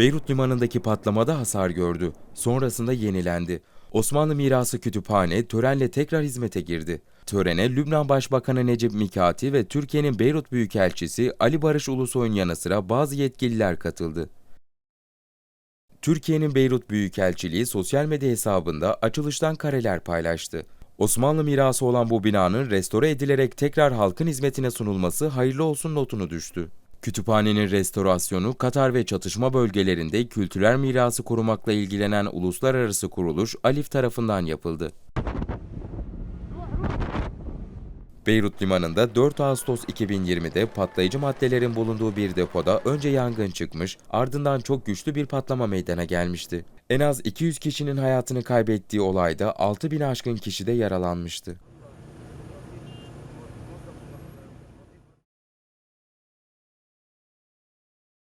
Beyrut limanındaki patlamada hasar gördü. Sonrasında yenilendi. Osmanlı Mirası Kütüphane törenle tekrar hizmete girdi. Törene Lübnan Başbakanı Necip Mikati ve Türkiye'nin Beyrut Büyükelçisi Ali Barış Ulusoy'un yanı sıra bazı yetkililer katıldı. Türkiye'nin Beyrut Büyükelçiliği sosyal medya hesabında açılıştan kareler paylaştı. Osmanlı mirası olan bu binanın restore edilerek tekrar halkın hizmetine sunulması hayırlı olsun notunu düştü. Kütüphanenin restorasyonu Katar ve çatışma bölgelerinde kültürel mirası korumakla ilgilenen uluslararası kuruluş Alif tarafından yapıldı. Beyrut limanında 4 Ağustos 2020'de patlayıcı maddelerin bulunduğu bir depoda önce yangın çıkmış, ardından çok güçlü bir patlama meydana gelmişti. En az 200 kişinin hayatını kaybettiği olayda 6000 aşkın kişi de yaralanmıştı.